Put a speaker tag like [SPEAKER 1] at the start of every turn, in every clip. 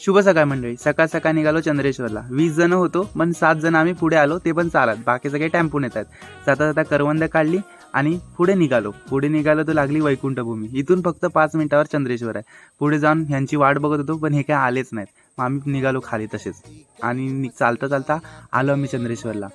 [SPEAKER 1] शुभ सकाळ मंडळी. सकाळ सकाळ निघालो चंद्रेश्वरला. वीस जण होतो पण सात जण आम्ही पुढे आलो ते पण चालत. बाकी सगळे टॅम्पून येतात. जाता जाता करवंद काढली आणि पुढे निघालो. पुढे निघालो तर लागली वैकुंठभूमी. इथून फक्त पाच मिनिटावर चंद्रेश्वर आहे. पुढे जाऊन ह्यांची वाट बघत होतो पण हे काय आलेच नाहीत. मग आम्ही निघालो खाली तसेच. आणि चालता चालता आलो आम्ही चंद्रेश्वरला.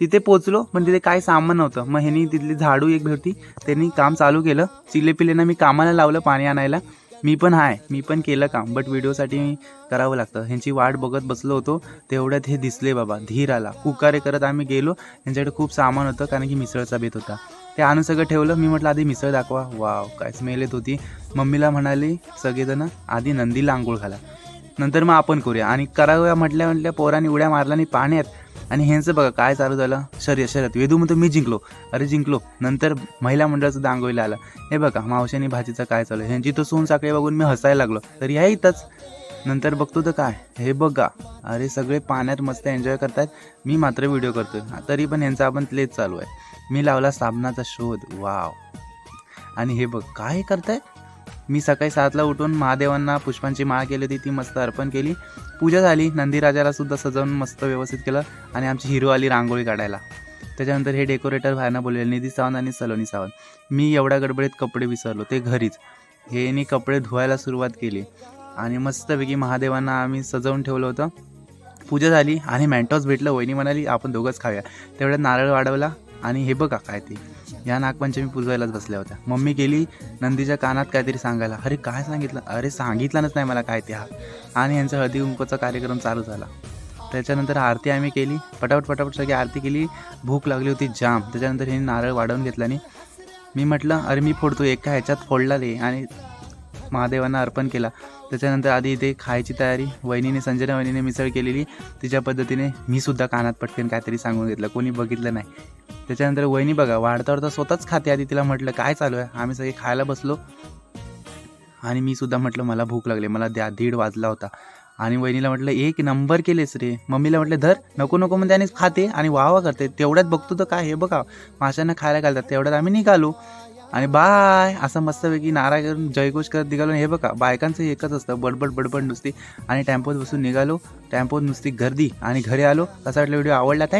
[SPEAKER 1] तिथे पोचलो पण तिथे काय सामान नव्हतं. मग ह्यांनी तिथली झाडू एक भेटती त्यांनी काम चालू केलं. चिले पिलेनं मी कामाला लावलं पाणी आणायला. मी पण आहे मी पण केलं काम बट व्हिडिओसाठी मी करावं लागतं. ह्यांची वाट बघत बसलो होतो तेवढ्यात हे दिसले बाबा धीर आला. कुकारे करत आम्ही गेलो यांच्याकडे खूप सामान होतं कारण की मिसळचा बेत होता. ते आणून सगळं ठेवलं मी म्हटलं आधी मिसळ दाखवा. वाव काय स्मेल येत होती. मम्मीला म्हणाली सगळेजण आधी नंदीला आंघोळ घाला. नंतर मग आपण करूया. आणि करावया म्हटल्या म्हटल्या पोरांनी उड्या मारल्या आणि पाण्यात आणि ह्यांचं बघा काय चालू झालं? शर्यत शर्यत. वेदू म्हणतो मी जिंकलो. अरे जिंकलो. नंतर महिला मंडळाचं दांगोईला आलं. हे बघा मावशानी भाजीचं काय चालू आहे? ह्यांची तो सोन साखळी बघून मी हसायला लागलो. तर या इथंच. नंतर बघतो तर काय? हे बघा. अरे सगळे पाण्यात मस्त एन्जॉय करतायत. मी मात्र व्हिडिओ करतोय. तरी पण यांचा आपण प्लेच चालू आहे. मी लावला साबणाचा शोध. वाव. आणि हे बघ काय करताय मी सकाळी सातला उठून महादेवांना पुष्पांची माळ केली होती ती मस्त अर्पण केली. पूजा झाली नंदीराजाला सुद्धा सजवून मस्त व्यवस्थित केलं आणि आमची हिरो आली रांगोळी काढायला. त्याच्यानंतर हे डेकोरेटर बाहेरनं बोलले निधी सावंत आणि सलोनी सावंत. मी एवढ्या गडबडीत कपडे विसरलो ते घरीच. हेनी कपडे धुवायला सुरुवात केली आणि मस्तपैकी महादेवांना आम्ही सजवून ठेवलं होतं. पूजा झाली आणि मॅन्टॉस भेटलं वहिनी म्हणाली आपण दोघंच खाऊया. तेवढ्यात नारळ वाढवला आणि हे बघा काय ते. या नागपंचमी पुजवायलाच बसल्या होत्या. मम्मी गेली नंदीच्या कानात काहीतरी सांगायला. अरे काय सांगितलं? अरे सांगितलंच नाही मला काय ते हा. आणि यांचा हळदी कुंकूचा कार्यक्रम चालू झाला. त्याच्यानंतर आरती आम्ही केली. पटापट पटापट सगळी आरती केली. भूक लागली होती जाम. त्याच्यानंतर हे नारळ वाढवून घेतला आणि मी म्हटलं अरे मी फोडतो. एका ह्याच्यात फोडला रे आणि महादेवांना अर्पण केला. त्याच्यानंतर आधी इथे खायची तयारी वहिनीने संजना वहिनीने मिसळ केलेली. तिच्या पद्धतीने मी सुद्धा कानात पटकन काहीतरी सांगून घेतलं. कोणी बघितलं नाही. त्याच्यानंतर वहिनी बघा वाढता वाढता स्वतःच खाते. आधी तिला म्हटलं काय चालू आहे? आम्ही सगळे खायला बसलो. आणि मी सुद्धा म्हटलं मला भूक लागली. मला द्या दीड वाजला होता. आणि वहिनीला म्हटलं एक नंबर केलेस रे. मम्मीला म्हटलं धर नको नको म्हणजे आणि खाते आणि वावा करते. तेवढ्यात बघतो तर काय हे बघा. माशांना खायला घालतात तेवढ्यात आम्ही निघालो. आणि बाय असं मस्तपैकी नारा करून जयघोष करत निघालो. हे बघा बायकांचं एकच असतं बडबड बडबड नुसती. आणि टेम्पोत बसून निघालो. टेम्पोत नुसती गर्दी आणि घरी आलो. कसा वाटलं व्हिडिओ आवडला? थँक